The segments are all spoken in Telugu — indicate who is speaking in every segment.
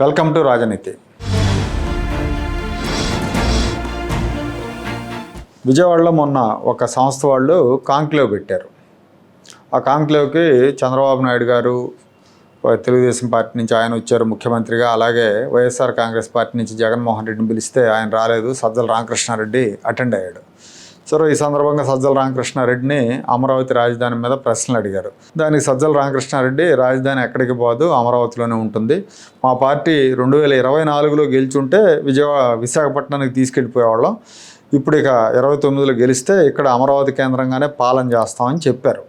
Speaker 1: వెల్కమ్ టు రాజనీతి. విజయవాడలో మొన్న ఒక సంస్థ వాళ్ళు కాంక్లేవ్ పెట్టారు. ఆ కాంక్లేవ్కి చంద్రబాబు నాయుడు గారు తెలుగుదేశం పార్టీ నుంచి ఆయన వచ్చారు ముఖ్యమంత్రిగా. అలాగే వైఎస్ఆర్ కాంగ్రెస్ పార్టీ నుంచి జగన్మోహన్ రెడ్డిని పిలిస్తే ఆయన రాలేదు. సజ్జల రామకృష్ణారెడ్డి అటెండ్ అయ్యాడు. సరే ఈ సందర్భంగా సజ్జల రామకృష్ణారెడ్డిని అమరావతి రాజధాని మీద ప్రశ్నలు అడిగారు. దానికి సజ్జల రామకృష్ణారెడ్డి రాజధాని ఎక్కడికి పోదు అమరావతిలోనే ఉంటుంది. మా పార్టీ రెండు వేల ఇరవై నాలుగులో గెలిచుంటే విజయవాడ విశాఖపట్నానికి తీసుకెళ్ళిపోయేవాళ్ళం. ఇప్పుడు ఇక ఇరవై తొమ్మిదిలో గెలిస్తే ఇక్కడ అమరావతి కేంద్రంగానే పాలన చేస్తామని చెప్పారు.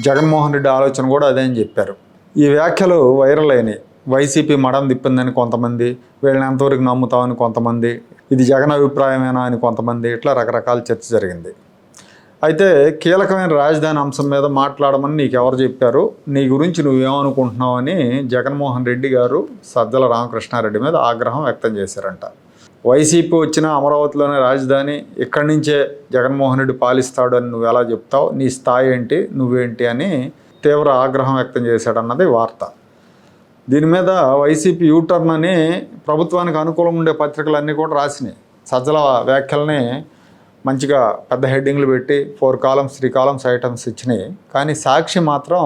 Speaker 1: జగన్మోహన్ రెడ్డి ఆలోచన కూడా అదే అని చెప్పారు. ఈ వ్యాఖ్యలు వైరల్ అయినాయి. వైసీపీ మడం తిప్పిందని కొంతమంది వీళ్ళని ఎంతవరకు నమ్ముతామని కొంతమంది ఇది జగన్ అభిప్రాయమేనా అని కొంతమంది ఇట్లా రకరకాల చర్చ జరిగింది. అయితే కీలకమైన రాజధాని అంశం మీద మాట్లాడమని నీకు ఎవరు చెప్పారు? నీ గురించి నువ్వేమనుకుంటున్నావు అని జగన్మోహన్ రెడ్డి గారు సజ్జల రామకృష్ణారెడ్డి మీద ఆగ్రహం వ్యక్తం చేశారంట. వైసీపీ వచ్చిన అమరావతిలోనే రాజధాని ఇక్కడి నుంచే జగన్మోహన్ రెడ్డి పాలిస్తాడు అని నువ్వు ఎలా చెప్తావు? నీ స్థాయి ఏంటి? నువ్వేంటి అని తీవ్ర ఆగ్రహం వ్యక్తం చేశాడన్నది వార్త. దీని మీద వైసీపీ యూటర్న్ అని ప్రభుత్వానికి అనుకూలం ఉండే పత్రికలన్నీ కూడా రాసినాయి. సజ్జల వ్యాఖ్యల్ని మంచిగా పెద్ద హెడ్డింగ్లు పెట్టి four columns three columns items ఇచ్చినాయి. కానీ సాక్షి మాత్రం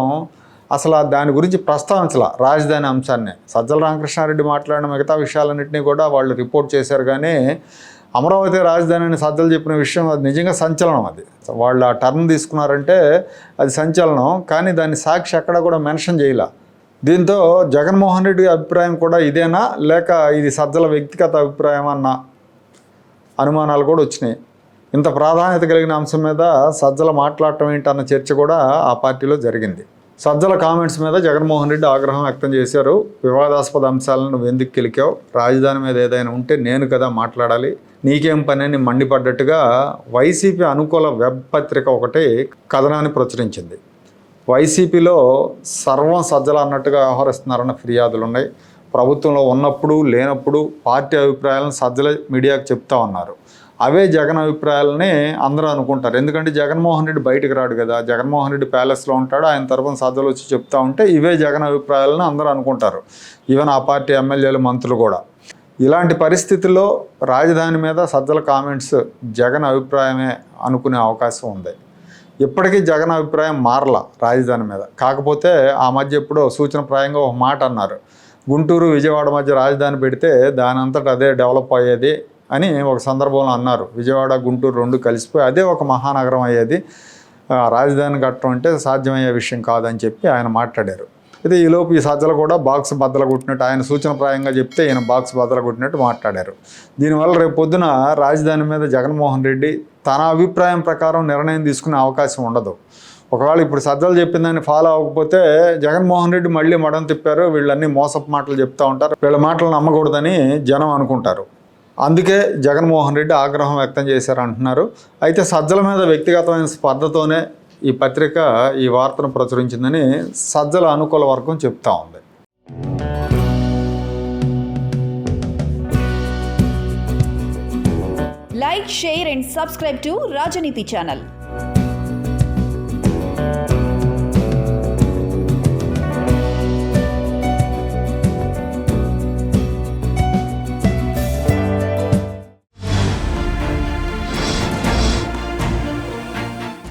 Speaker 1: అసలు దాని గురించి ప్రస్తావించాల. రాజధాని అంశాన్ని. సజ్జల రామకృష్ణారెడ్డి మాట్లాడిన మిగతా విషయాలన్నింటినీ కూడా వాళ్ళు రిపోర్ట్ చేశారు. కానీ అమరావతి రాజధాని అని సజ్జలు చెప్పిన విషయం అది నిజంగా సంచలనం అది. వాళ్ళు ఆ టర్న్ తీసుకున్నారంటే అది సంచలనం. కానీ దాన్ని సాక్షి ఎక్కడ కూడా మెన్షన్ చేయలే. దీంతో జగన్మోహన్ రెడ్డి అభిప్రాయం కూడా ఇదేనా? లేక ఇది సజ్జల వ్యక్తిగత అభిప్రాయం అన్న అనుమానాలు కూడా వచ్చినాయి. ఇంత ప్రాధాన్యత కలిగిన అంశం మీద సజ్జల మాట్లాడటం ఏంటన్న చర్చ కూడా ఆ పార్టీలో జరిగింది. సజ్జల కామెంట్స్ మీద జగన్మోహన్ రెడ్డి ఆగ్రహం వ్యక్తం చేశారు. వివాదాస్పద అంశాలను నువ్వు ఎందుకు కిలికావు? రాజధాని మీద ఏదైనా ఉంటే నేను కదా మాట్లాడాలి. నీకేం పని అని మండిపడ్డట్టుగా వైసీపీ అనుకూల వెబ్ పత్రిక ఒకటి కథనాన్ని ప్రచురించింది. వైసీపీలో సర్వం సజ్జల అన్నట్టుగా వ్యవహరిస్తున్నారన్న ఫిర్యాదులు ఉన్నాయి. ప్రభుత్వంలో ఉన్నప్పుడు లేనప్పుడు పార్టీ అభిప్రాయాలను సజ్జల మీడియాకు చెప్తా ఉన్నారు. అవే జగన్ అభిప్రాయాలని అందరూ అనుకుంటారు. ఎందుకంటే జగన్మోహన్ రెడ్డి బయటకు రాడు కదా. జగన్మోహన్ రెడ్డి ప్యాలెస్లో ఉంటాడు. ఆయన తరఫున సజ్జలు వచ్చి చెప్తా ఉంటే ఇవే జగన్ అభిప్రాయాలని అందరూ అనుకుంటారు. ఈవెన్ ఆ పార్టీ ఎమ్మెల్యేలు మంత్రులు కూడా. ఇలాంటి పరిస్థితుల్లో రాజధాని మీద సజ్జల కామెంట్స్ జగన్ అభిప్రాయమే అనుకునే అవకాశం ఉంది. ఇప్పటికీ జగన్ అభిప్రాయం మారల రాజధాని మీద. కాకపోతే ఆ మధ్య ఎప్పుడో సూచనప్రాయంగా ఒక మాట అన్నారు. గుంటూరు విజయవాడ మధ్య రాజధాని పెడితే దాని అంతటా అదే డెవలప్ అయ్యేది అని ఒక సందర్భంలో అన్నారు. విజయవాడ గుంటూరు రెండు కలిసిపోయి అదే ఒక మహానగరం అయ్యేది. రాజధాని కట్టడం అంటే సాధ్యమయ్యే విషయం కాదని చెప్పి ఆయన మాట్లాడారు. అయితే ఈలోపు ఈ సజ్జలు కూడా బాక్స్ బద్దల కొట్టినట్టు ఆయన సూచనప్రాయంగా చెప్తే ఈయన బాక్స్ బద్దల కొట్టినట్టు మాట్లాడారు. దీనివల్ల రేపు పొద్దున రాజధాని మీద జగన్మోహన్ రెడ్డి తన అభిప్రాయం ప్రకారం నిర్ణయం తీసుకునే అవకాశం ఉండదు. ఒకవేళ ఇప్పుడు సజ్జలు చెప్పిన దాన్ని ఫాలో అవ్వకపోతే జగన్మోహన్ రెడ్డి మళ్ళీ మడం తిప్పారు వీళ్ళన్నీ మోసపు మాటలు చెప్తూ ఉంటారు వీళ్ళ మాటలు నమ్మకూడదని జనం అనుకుంటారు. అందుకే జగన్మోహన్ రెడ్డి ఆగ్రహం వ్యక్తం చేశారు అంటున్నారు. అయితే సజ్జల మీద వ్యక్తిగతమైన స్పర్ధతోనే ఈ పత్రిక ఈ వార్తను ప్రచురించిందని సజ్జల అనుకూల వర్గం చెప్తా ఉంది.
Speaker 2: Like share and subscribe to Rajaneeti channel